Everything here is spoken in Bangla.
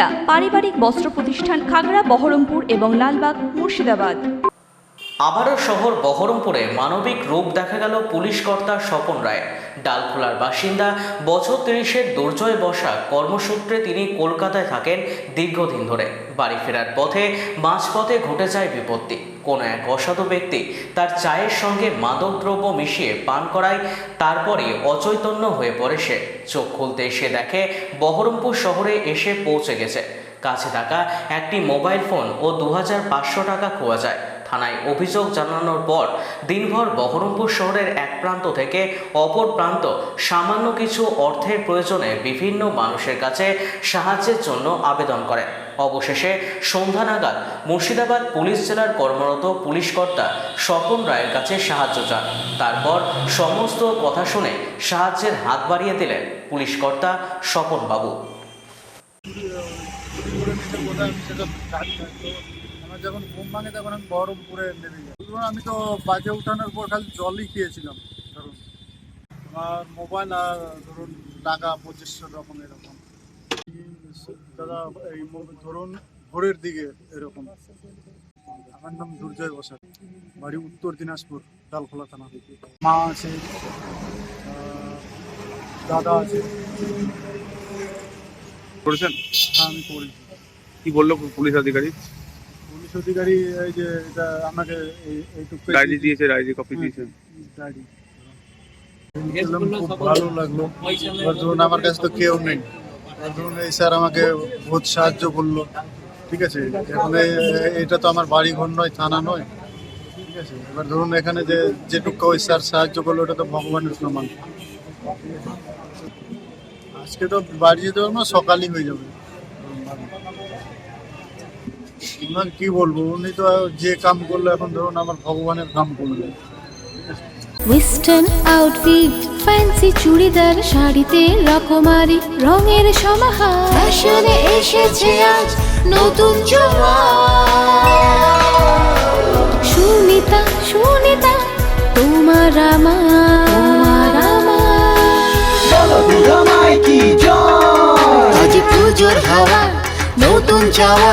সুনিতা পারিবারিক বস্ত্র প্রতিষ্ঠান খাগড়া, বহরমপুর এবং লালবাগ, মুর্শিদাবাদ। আবারও শহর বহরমপুরে মানবিক রূপ দেখা গেল পুলিশ কর্তা স্বপন রায়। ডালখোলার বাসিন্দা, বছর তিরিশের দুর্জয় বসা কর্মসূত্রে তিনি কলকাতায় থাকেন দীর্ঘদিন ধরে। বাড়ি ফেরার পথে, মাঝপথে ঘটে যায় বিপত্তি। কোনো এক অসাধু ব্যক্তি তার চায়ের সঙ্গে মাদকদ্রব্য মিশিয়ে পান করায়, তারপরে অচৈতন্য হয়ে পড়ে সে। চোখ খুলতে এসে দেখে বহরমপুর শহরে এসে পৌঁছে গেছে। কাছে থাকা একটি মোবাইল ফোন ও দু হাজার পাঁচশো টাকা খোয়া যায়। থানায় অভিযোগ জানানোর পর দিনভর বহরমপুর শহরের এক প্রান্ত থেকে অপর প্রান্ত সামান্য কিছু অর্থের প্রয়োজনে বিভিন্ন মানুষের কাছে সাহায্যের জন্য আবেদন করেন অবশেষে সন্ধ্যা নাগাদ মুর্শিদাবাদ পুলিশ জেলার কর্মরত পুলিশ কর্তা স্বপন রায়ের কাছে সাহায্য চান। তারপর সমস্ত কথা শুনে সাহায্যের হাত বাড়িয়ে দিলেন পুলিশ কর্তা স্বপন বাবু। আমার যখন ঘুম ভাঙে তখন আমি বহরমপুরে নেমে যাই ধরুন আমি তো বাজে উঠানোর পর খালি জলই খেয়েছিলাম ধরুন। আমার মোবাইল আর ধরুন টাকা পঁচিশশো রকম এরকম। দাদা এই ধরুন ভোরের দিকে এরকম। আমার নাম দুর্জয় বসাক বাড়ি উত্তর দিনাজপুর ডালখোলা থানা। মা আছে দাদা আছে। করেছেন? হ্যাঁ আমি করেছি। কি বলল পুলিশ আধিকারিক? অধিকারী এই যে এটা আমাকে এই- এইটুকু ডায়েরি দিয়েছে ডায়েরি কপি দিয়েছে। ডায়েরি খুব ভালো লাগল। ধরুন আমার কাছে তো কেউ নেই। ধরুন এই স্যার আমাকে বহুত সাহায্য করল। ঠিক আছে? এখন এই- এটা তো আমার বাড়ি ঘর নয় থানা নয়। ঠিক আছে? এবার ধরুন এখানে যে যেটুকু ওই স্যার সাহায্য করল ওটা তো ভগবানের প্রমাণ আজকে তো বাড়ি যেতে পারব না সকালই হয়ে যাবে। ওনার কি বলব? উনি তো যে কাম করল এখন ধরুন আমার ভগবানের কাম করল ওয়েস্টার্ন আউটফিট ফ্যান্সি চুড়িদার শাড়িতে রকমারি রঙের সমাহার। ফ্যাশনে এসেছে আজ নতুন সুনিতা সুনিতা তোমার আমার। আমার। আজ পুজোর হাওয়া নতুন চাওয়া।